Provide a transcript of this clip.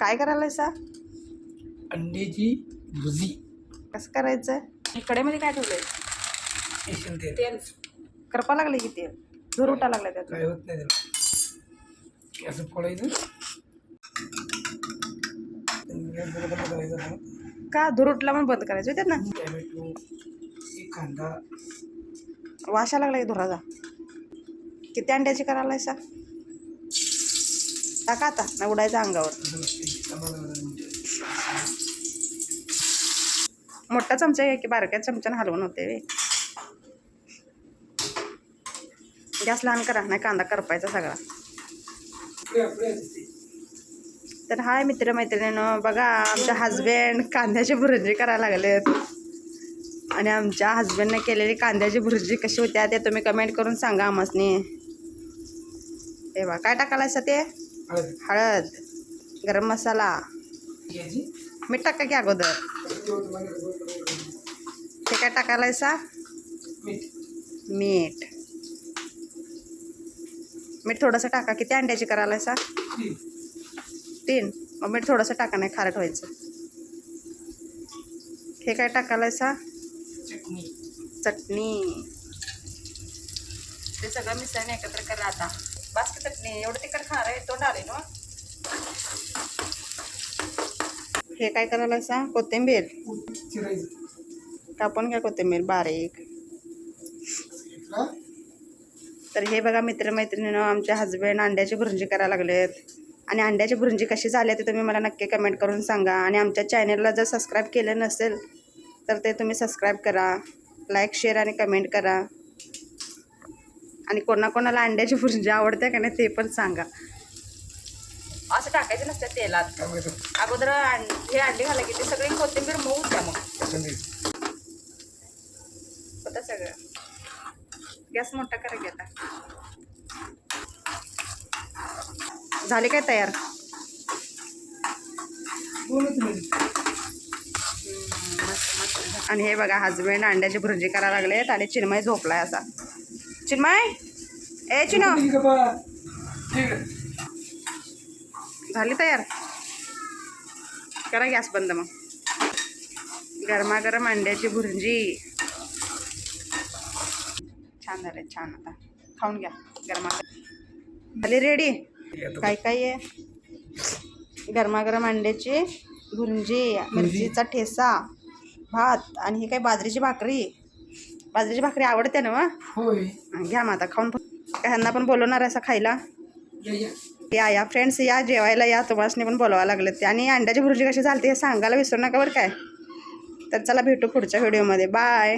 काय करायला सा? अंड्याची भुजी कसं करायचं कडेमध्ये काय ठेवलंय? स्पेशल तेल. तेल. करपा लागले की तेल? धूर उठा लागला त्यात काय होत नाही त्याला. हे असं फोडायचं गॅस जरा बंद करायचा आपण. का धूर उठला म्हणून बंद करायचं त्यात ना टॅमॅटो एक कांदा. वाशा लागला की धुराचा? किती अंड्याची करायला सा? टाका आता नाही उडायचं अंगावर. मोठा चमचा घ्या की बारक्या चमच्यानं हलवून होते वे. गॅस लहान करा नाही कांदा करपायचा सगळा. तर हाय मित्र मैत्रिणीनं बघा आमच्या हजबंड कांद्याची भुर्जी करायला लागलेत. आणि आमच्या हजबंडने केलेली कांद्याची भुर्जी कशी होत्या ते तुम्ही कमेंट करून सांगा आमसनी तेव्हा काय टाकायला ते? हळद गरम मसाला मीठ टाका की अगोदर. हे काय टाकायला मीठ मीठ. मीठ थोडंसं टाका. किती अंड्याची करायला सा तीन. मग मीठ थोडंसं टाका नाही खारट व्हायचं. हे काय टाकायला सा चटणी. ते सगळं मिसळून एकत्र करा आता. बास की चटणी एवढं तिखट खारं आहे तोंड आले ना. हे काय करायला सा कोथिंबीर. कापून घ्या कोथिंबीर बारीक. तर हे बघा मित्रमैत्रिणीनं आमचे हजबंड अंड्याची भुर्जी करायला लागलेत. आणि अंड्याची भुर्जी कशी झाली आहे ते तुम्ही मला नक्की कमेंट करून सांगा. आणि आमच्या चॅनलला जर सबस्क्राईब केलं नसेल तर ते तुम्ही सबस्क्राईब करा. लाईक शेअर आणि कमेंट करा. आणि कोणाकोणाला अंड्याची भुर्जी आवडते का नाही ते पण सांगा. असं टाकायचं नसतं तेलात. अगोदर हे अंडी घाला की ते सगळी कोथिंबीर मऊ द्या मग. होतं सगळं. गॅस मोठा करा की आता. झाले काय तयार? आणि हे बघा हजबंड अंड्याची भुर्जी करायला लागलेत आणि चिन्मय झोपलाय असा. चिन्मय? ए चिनो झाली तयार? करा गॅस बंद मग. गरमागरम अंड्याची भुर्जी. छान झाले छान आता. खाऊन घ्या गरमागरम. झाली रेडी. काय काय आहे? गरमागरम अंड्याची भुंजी मिरचीचा ठेसा भात आणि ही काय बाजरीची भाकरी? बाजरीची भाकरी आवडते ना होय. घ्या मग आता खाऊन ह्यांना पण बोलवणार आहे असं खायला. या या. या या. फ्रेंड्स या जेवायला या. तुम्हाला पण बोलवावं लागलं ते. आणि अंड्याची भुर्जी कशी झाली हे सांगायला विसरू नका बरं काय. तर चला भेटू पुढच्या व्हिडिओमध्ये बाय